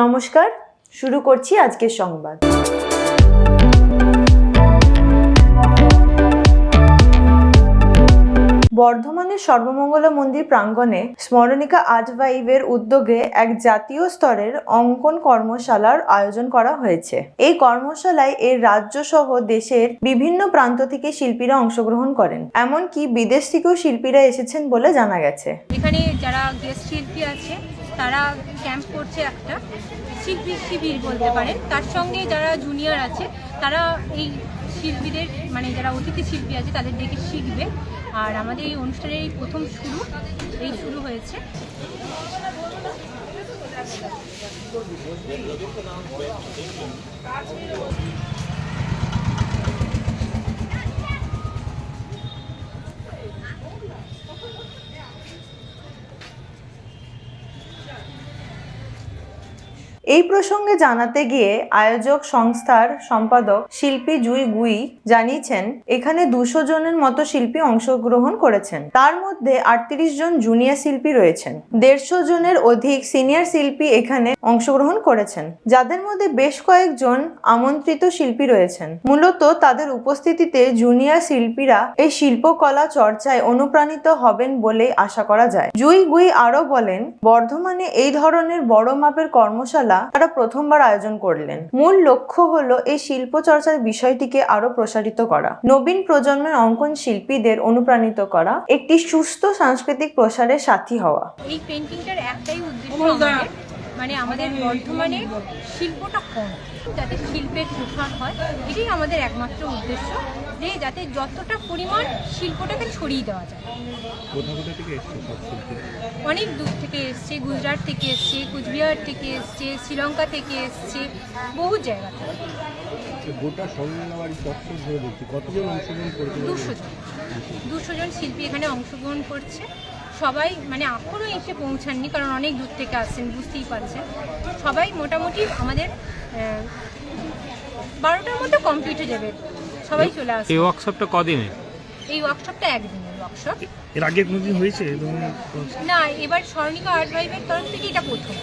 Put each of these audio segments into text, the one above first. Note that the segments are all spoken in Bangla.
নমস্কার, শুরু করছি আজকের সংবাদ। বর্ধমানের সর্বমঙ্গলা মন্দির প্রাঙ্গণে স্মরণিকা আর্ট ভাইবের উদ্যোগে এক জাতীয় স্তরের অঙ্কন কর্মশালার আয়োজন করা হয়েছে। এই কর্মশালায় এর রাজ্য সহ দেশের বিভিন্ন প্রান্ত থেকে শিল্পীরা অংশগ্রহণ করেন। এমনকি বিদেশ থেকেও শিল্পীরা এসেছেন বলে জানা গেছে। এখানে যারা গেস্ট শিল্পী আছে তারা ক্যাম্প করছে একটা শিল্পী শিবির বলতে পারেন। তার সঙ্গে যারা জুনিয়র আছে, তারা এই শিল্পীদের মানে যারা অতিথি শিল্পী আছে, তাদের দেখে শিখবে। আর আমাদের এই অনুষ্ঠানের এই প্রথম শুরু, এই শুরু হয়েছে। এই প্রসঙ্গে জানাতে গিয়ে আয়োজক সংস্থার সম্পাদক শিল্পী জুই গুই জানিয়েছেন, এখানে দুশো জনের মতো শিল্পী অংশগ্রহণ করেছেন। তার মধ্যে আটত্রিশ জন জুনিয়র শিল্পী রয়েছেন। দেড়শো জনের অধিক সিনিয়র শিল্পী এখানে অংশগ্রহণ করেছেন। যাদের মধ্যে বেশ কয়েকজন আমন্ত্রিত শিল্পী রয়েছেন। মূলত তাদের উপস্থিতিতে জুনিয়র শিল্পীরা এই শিল্পকলা চর্চায় অনুপ্রাণিত হবেন বলে আশা করা যায়। জুই গুই আরও বলেন, বর্ধমানে এই ধরনের বড় মাপের কর্মশালা তারা প্রথমবার আয়োজন করলেন। মূল লক্ষ্য হলো এই শিল্প চর্চার বিষয়টিকে আরও প্রসারিত করা। নবীন প্রজন্মের অঙ্কন শিল্পীদের অনুপ্রাণিত করা, একটি সুস্থ সাংস্কৃতিক প্রসারের সাথী হওয়া। এই পেন্টিংটার একটাই উদ্দেশ্য মানে আমাদের বর্ধমানে শিল্পটা কম যাতে শিল্পের প্রসার হয় এটাই আমাদের একমাত্র উদ্দেশ্য যে যাতে যতটা পরিমাণ শিল্পটাকে ছড়িয়ে দেওয়া যায়। অনেক দূর থেকে এসছে গুজরাট থেকে এসছে কুচবিহার থেকে এসছে শ্রীলঙ্কা থেকে এসছে বহু জায়গা থেকে। গোটা স্বর্ণবাড়ি চত্বর ধরে দেখছি কতজন অংশগ্রহণ করেছে? দুশো জন। দুশো জন শিল্পী এখানে অংশগ্রহণ করছে। সবাই মানে এখনও এসে পৌঁছাননি কারণ অনেক দূর থেকে আসছেন বুঝতেই পারছেন। সবাই মোটামুটি আমাদের বারোটার মধ্যে কমপ্লিট হয়ে যাবে। সবাই চলে আসবে। এই ওয়ার্কশপটা কদিনে? এই ওয়ার্কশপটা একদিনের ওয়ার্কশপ এর আগে কোনোদিন হয়েছে না এবার স্মরণিকা আর্ট ভাইবের তরফ থেকে এটা প্রথম।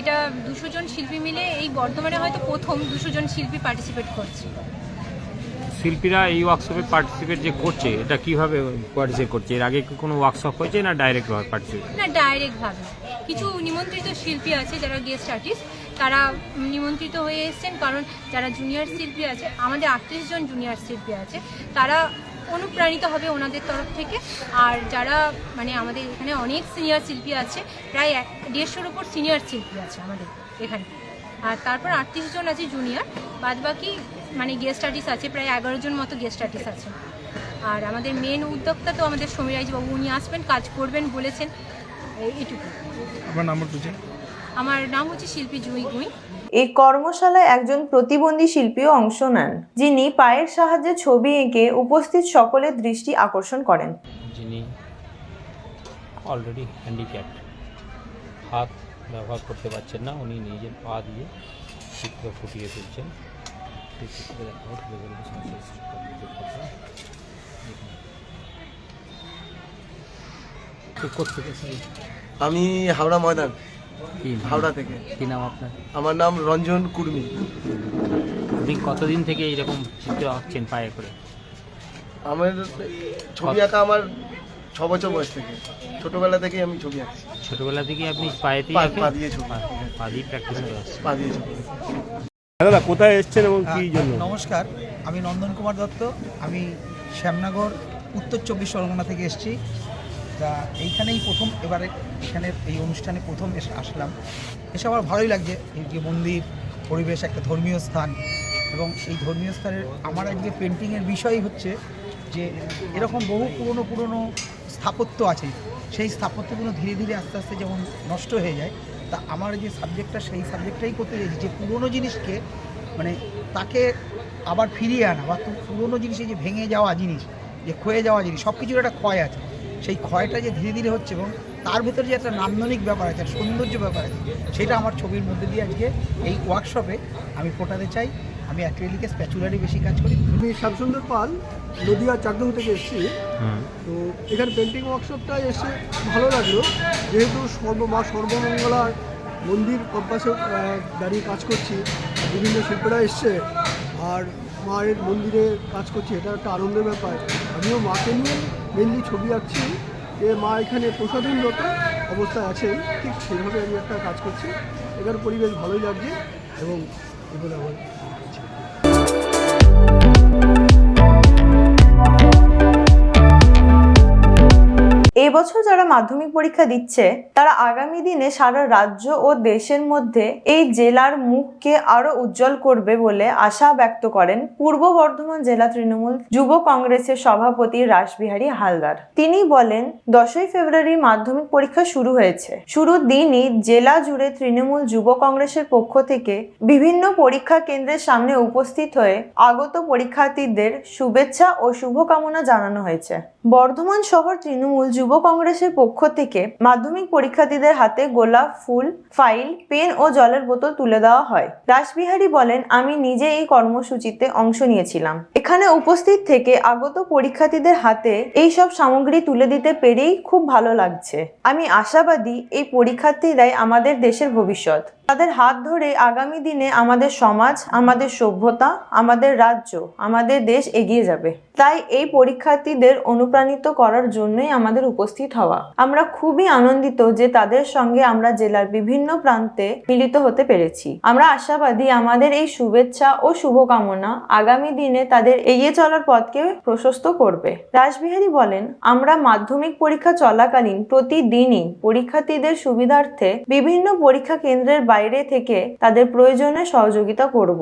এটা দুশো জন শিল্পী মিলে এই বর্ধমানে হয়তো প্রথম দুশো জন শিল্পী পার্টিসিপেট করছে। শিল্পীরা এই ওয়ার্কশপে পার্টিসিপেট যে করছে, এটা কীভাবে পার্টিসিপেট করছে? এর আগে কি কোনো ওয়ার্কশপ হয়েছে না ডাইরেক্ট ভাবে পার্টিসিপেট না ডাইরেক্ট ভাবে। কিছু নিমন্ত্রিত শিল্পী আছে যারা গেস্ট আর্টিস্ট তারা নিমন্ত্রিত হয়ে এসেছেন কারণ যারা জুনিয়র শিল্পী আছে, আমাদের আটত্রিশ জন জুনিয়র শিল্পী আছে, তারা অনুপ্রাণিত হবে ওনাদের তরফ থেকে। আর যারা মানে আমাদের এখানে অনেক সিনিয়র শিল্পী আছে, প্রায় এক, দেড়শোর ওপর সিনিয়র শিল্পী আছে আমাদের এখানে। আর তারপর আটত্রিশ জন আছে জুনিয়র বাদ বাকি মানে গেস্ট আর্টিস্ট আছে প্রায় এগারো জন মতো গেস্ট আর্টিস্ট আছে। আর আমাদের মেন উদ্যোক্তা তো আমাদের সমীরাজ বাবু উনি আসবেন কাজ করবেন বলেছেন এই- এইটুকু নাম্বার বুঝে আমার নাম হচ্ছে শিল্পী জুই গুই। এই কর্মশালায় একজন প্রতিবন্ধী শিল্পীও অংশ নেন যিনি পায়ের সাহায্যে ছবি এঁকে উপস্থিত সকলের দৃষ্টি আকর্ষণ করেন। যিনি অলরেডি হ্যান্ডিক্যাপ্ট হাত ব্যবহার করতে পারছেন না উনি নিজের পা দিয়ে চিত্র ফুটিয়ে তুলছেন। আমি হাওড়া ময়দান কি হাওড়া থেকে। কি নাম আপনার? আমার নাম রঞ্জন কুর্মি। আপনি কতদিন থেকে এইরকম চিত্র আঁকছেন পায়ে করে? আমার ছবি আঁকা আমার ছ বছর বয়স থেকে। ছোটবেলা থেকে আমি ছবি আঁকছি। ছোটবেলা থেকে আপনি পায়েতেই পা- পা দিয়ে ছবি। পা- পা দিয়ে প্র্যাকটিস করে আসছেন। পা দিয়ে ছবি দাদা কোথায় এসছেন এবং কি হ্যাঁ, জন্য? নমস্কার। আমি নন্দন কুমার দত্ত। আমি শ্যামনগর উত্তর চব্বিশ পরগনা থেকে এসেছি। তা এইখানেই প্রথম এবারে এখানে এই অনুষ্ঠানে প্রথম এসে আসলাম। এসে আমার ভালোই লাগছে। এই যে মন্দির পরিবেশ একটা ধর্মীয় স্থান। এবং এই ধর্মীয় স্থানের আমার আজকে পেন্টিংয়ের বিষয় হচ্ছে যে এরকম বহু পুরনো পুরনো স্থাপত্য আছে। সেই স্থাপত্যগুলো ধীরে ধীরে আস্তে আস্তে যেমন নষ্ট হয়ে যায় তা আমার যে সাবজেক্টটা সেই সাবজেক্টটাই করতে চাইছি, যে পুরনো জিনিসকে মানে তাকে আবার ফিরিয়ে আনা বা তো, পুরনো জিনিসে যে ভেঙে যাওয়া জিনিস, যে ক্ষয়ে যাওয়া জিনিস সব কিছুর একটা ক্ষয় আছে। সেই ক্ষয়টা যে ধীরে ধীরে হচ্ছে এবং তার ভেতরে যে একটা নান্দনিক ব্যাপার আছে সৌন্দর্য ব্যাপার আছে, সেটা আমার ছবির মধ্যে দিয়ে আজকে এই ওয়ার্কশপে আমি ফোটাতে চাই। আমি অ্যাক্রিলিকে স্প্যাচুলারই বেশি কাজ করি। আমি শ্যামসুন্দর পাল নদিয়া চাকদহ থেকে এসেছি। তো এখানে পেন্টিং ওয়ার্কশপটা এসে ভালো লাগল। যেহেতু সর্ব মা সর্বমঙ্গলার মন্দির কম্পাসে দাঁড়িয়ে কাজ করছি বিভিন্ন শিল্পীরা এসছে আর মায়ের মন্দিরে কাজ করছি এটা একটা আনন্দের ব্যাপার। আমিও মাকে নিয়ে মেনলি ছবি আঁকছি যে মা এখানে প্রসাধনরত অবস্থায় আছেন ঠিক সেইভাবে আমি একটা কাজ করছি। এখানে পরিবেশ ভালোই লাগছে এবং এগুলো আমার এই বছর যারা মাধ্যমিক পরীক্ষা দিচ্ছে, তারা আগামী দিনে সারা রাজ্য ও দেশের মধ্যে এই জেলার মুখকে আরও উজ্জ্বল করবে বলে আশা ব্যক্ত করেন পূর্ব বর্ধমান জেলা তৃণমূল যুব কংগ্রেসের সভাপতি রাসবিহারী হালদার। তিনি বলেন, দশই ফেব্রুয়ারি মাধ্যমিক পরীক্ষা শুরু হয়েছে। শুরুর দিনই জেলা জুড়ে তৃণমূল যুব কংগ্রেসের পক্ষ থেকে বিভিন্ন পরীক্ষা কেন্দ্রের সামনে উপস্থিত হয়ে আগত পরীক্ষার্থীদের শুভেচ্ছা ও শুভকামনা জানানো হয়েছে। বর্ধমান শহর তৃণমূল যুব কংগ্রেসের পক্ষ থেকে মাধ্যমিক পরীক্ষার্থীদের হাতে গোলাপ ফুল, ফাইল, পেন ও জলের বোতল তুলে দেওয়া হয়। রাসবিহারী বলেন, আমি নিজে এই কর্মসূচিতে অংশ নিয়েছিলাম। এখানে উপস্থিত থেকে আগত পরীক্ষার্থীদের হাতে এই সব সামগ্রী তুলে দিতে পেরেই খুব ভালো লাগছে। আমি আশাবাদী এই পরীক্ষার্থীরাই আমাদের দেশের ভবিষ্যৎ। তাদের হাত ধরে আগামী দিনে আমাদের সমাজ, আমাদের সভ্যতা, আমাদের রাজ্য, আমাদের দেশ এগিয়ে যাবে। তাই এই পরীক্ষার্থীদের অনুপ্রাণিত করার জন্যই আমাদের উপস্থিত হওয়া। আমরা খুবই আনন্দিত যে তাদের সঙ্গে আমরা জেলার বিভিন্ন প্রান্তে মিলিত হতে পেরেছি। আমরা আশাবাদী আমাদের এই শুভেচ্ছা ও শুভকামনা আগামী দিনে তাদের এগিয়ে চলার পথকে প্রশস্ত করবে। রাসবিহারী বলেন, আমরা মাধ্যমিক পরীক্ষা চলাকালীন প্রতিদিনই পরীক্ষার্থীদের সুবিধার্থে বিভিন্ন পরীক্ষা কেন্দ্রের বাইরে থেকে তাদের প্রয়োজনে সহযোগিতা করব।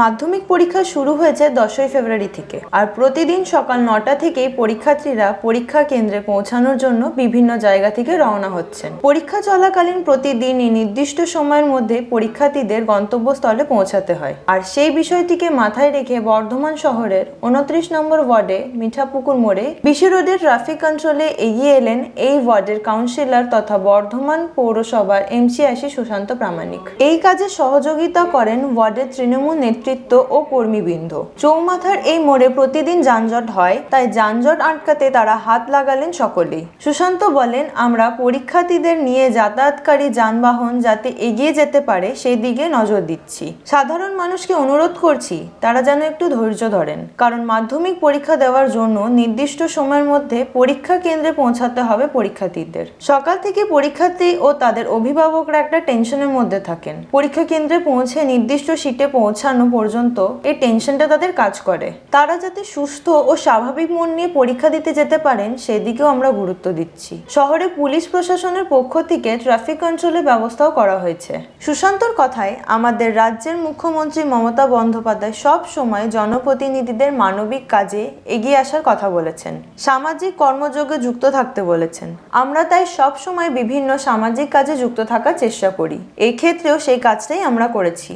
মাধ্যমিক পরীক্ষা শুরু হয়েছে দশই ফেব্রুয়ারি থেকে। আর প্রতিদিন সকাল নটা থেকেই পরীক্ষার্থীরা পরীক্ষা কেন্দ্রে পৌঁছানোর জন্য বিভিন্ন জায়গা থেকে রওনা হচ্ছেন। পরীক্ষা চলাকালীন প্রতিদিনই নির্দিষ্ট সময়ের মধ্যে পরীক্ষার্থীদের গন্তব্যস্থলে পৌঁছাতে হয়। আর সেই বিষয়টিকে মাথায় রেখে বর্ধমান শহরের উনত্রিশ নম্বর ওয়ার্ডে মিঠাপুকুর মোড়ে বিশি রোডের ট্রাফিক কন্ট্রোলে এগিয়ে এলেন এই ওয়ার্ডের কাউন্সিলর তথা বর্ধমান পৌরসভার এমসিআইসি সুশান্ত প্রামাণিক। এই কাজে সহযোগিতা করেন ওয়ার্ডের তৃণমূল নেতৃত্ব ও কর্মীবৃন্দ। চৌমাথার এই মোড়ে প্রতিদিন যানজট হয়, তাই যানজট আটকাতে তারা হাত লাগালেন সকলেই। সুশান্ত বলেন, আমরা পরীক্ষার্থীদের নিয়ে যাতায়াতকারী যানবাহন যাতে এগিয়ে যেতে পারে, সেই দিকে নজর দিচ্ছি। সাধারণ মানুষকে অনুরোধ করছি, তারা যেন একটু ধৈর্য ধরেন। কারণ মাধ্যমিক পরীক্ষা দেওয়ার জন্য নির্দিষ্ট সময়ের মধ্যে পরীক্ষা কেন্দ্রে পৌঁছাতে হবে পরীক্ষার্থীদের। সকাল থেকে পরীক্ষার্থী ও তাদের অভিভাবকরা একটা টেনশনের মধ্যে থাকেন। পরীক্ষা কেন্দ্রে পৌঁছে নির্দিষ্ট সিটে পৌঁছানো পর্যন্ত এই টেনশনটা তাদের কাজ করে। তারা যাতে সুস্থ ও স্বাভাবিক মন নিয়ে পরীক্ষা দিতে যেতে পারেন, সেদিকেও আমরা গুরুত্ব দিচ্ছি। শহরে পুলিশ প্রশাসনের পক্ষ থেকে ট্রাফিক কন্ট্রোলের ব্যবস্থাও করা হয়েছে। সুশান্তর কথায়, আমাদের রাজ্যের মুখ্যমন্ত্রী মমতা বন্দ্যোপাধ্যায় সব সময় জনপ্রতিনিধিদের মানবিক কাজে এগিয়ে আসার কথা বলেছেন। সামাজিক কর্মযোগে যুক্ত থাকতে বলেছেন। আমরা তাই সব সময় বিভিন্ন সামাজিক কাজে যুক্ত থাকার চেষ্টা করি। এক্ষেত্রেও সেই কাজটাই আমরা করেছি।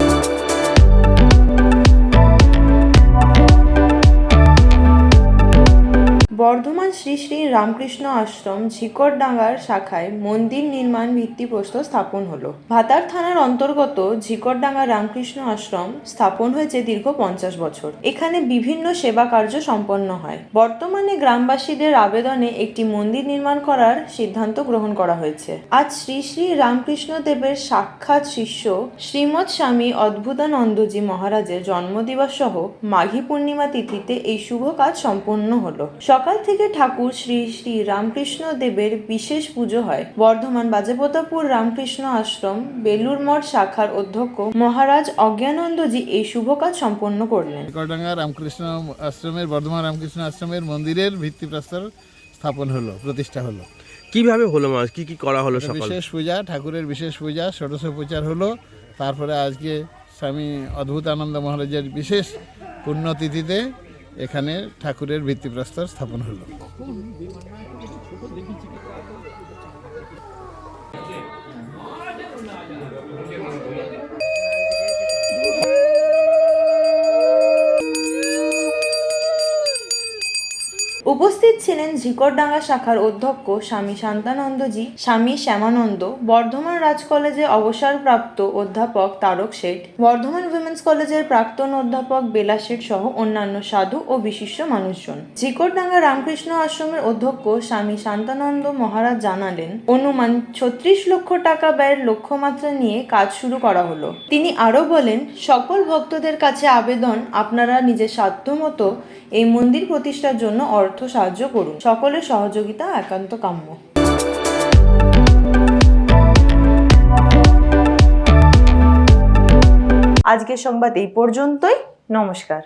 বর্ধমান শ্রী শ্রী রামকৃষ্ণ আশ্রম ঝিকরডাঙ্গার শাখায় মন্দির নির্মাণ ভিত্তিপ্রস্তর স্থাপন হলো। ভাতার থানার অন্তর্গত ঝিকরডাঙ্গা রামকৃষ্ণ আশ্রম স্থাপন হয়েছে দীর্ঘ পঞ্চাশ বছর। এখানে বিভিন্ন সেবা কার্য সম্পন্ন হয়। বর্তমানে গ্রামবাসীদের আবেদনে একটি মন্দির নির্মাণ করার সিদ্ধান্ত গ্রহণ করা হয়েছে। আজ শ্রী শ্রী রামকৃষ্ণ দেবের সাক্ষাৎ শিষ্য শ্রীমৎ স্বামী অদ্ভুতানন্দজি মহারাজের জন্মদিবস সহ মাঘী পূর্ণিমা তিথিতে এই শুভ কাজ সম্পন্ন হলো। সকাল থেকে ঠাকুর শ্রী শ্রী রামকৃষ্ণ দেবের বিশেষ পুজো হয়। বর্ধমান বাজেপতাপুর রামকৃষ্ণ আশ্রম বেলুর মঠ শাখার অধ্যক্ষ মহারাজ অজ্ঞানন্দজি এই শুভ কাজ সম্পন্ন করলেন। কডাঙ্গা রামকৃষ্ণ আশ্রমের বর্ধমান রামকৃষ্ণ আশ্রমের মন্দিরের ভিত্তিপ্রস্তর স্থাপন হলো প্রতিষ্ঠা হলো। কীভাবে হলো মাস কি কি করা হলো সকাল? বিশেষ পূজা ঠাকুরের বিশেষ পূজা ষোড়শ প্রচার হলো। তারপরে আজকে স্বামী অদ্ভুত আনন্দ মহারাজের বিশেষ পুণ্যতিথিতে এখানে ঠাকুরের ভিত্তিপ্রস্তর স্থাপন হলো। ছিলেন ঝিকরডাঙ্গা শাখার অধ্যক্ষ স্বামী শান্তানন্দজি, স্বামী শ্যামানন্দ, বর্ধমান রাজ কলেজে অবসরপ্রাপ্ত অধ্যাপক তারক শেঠ, বর্ধমান উইমেন্স কলেজের প্রাক্তন অধ্যাপক বেলা শেঠ সহ অন্যান্য সাধু ও বিশিষ্ট মানুষজন। ঝিকরডাঙ্গা রামকৃষ্ণ আশ্রমের অধ্যক্ষ স্বামী শান্তানন্দ মহারাজ জানালেন, অনুমান, ছত্রিশ লক্ষ টাকা ব্যয়ের লক্ষ্যমাত্রা নিয়ে কাজ শুরু করা হলো। তিনি আরও বলেন, সকল ভক্তদের কাছে আবেদন, আপনারা নিজের সাধ্যমতো এই মন্দির প্রতিষ্ঠার জন্য অর্থ সাহায্য করুন। সকলের সহযোগিতা একান্ত কাম্য। আজকের সংবাদ এই পর্যন্তই। নমস্কার।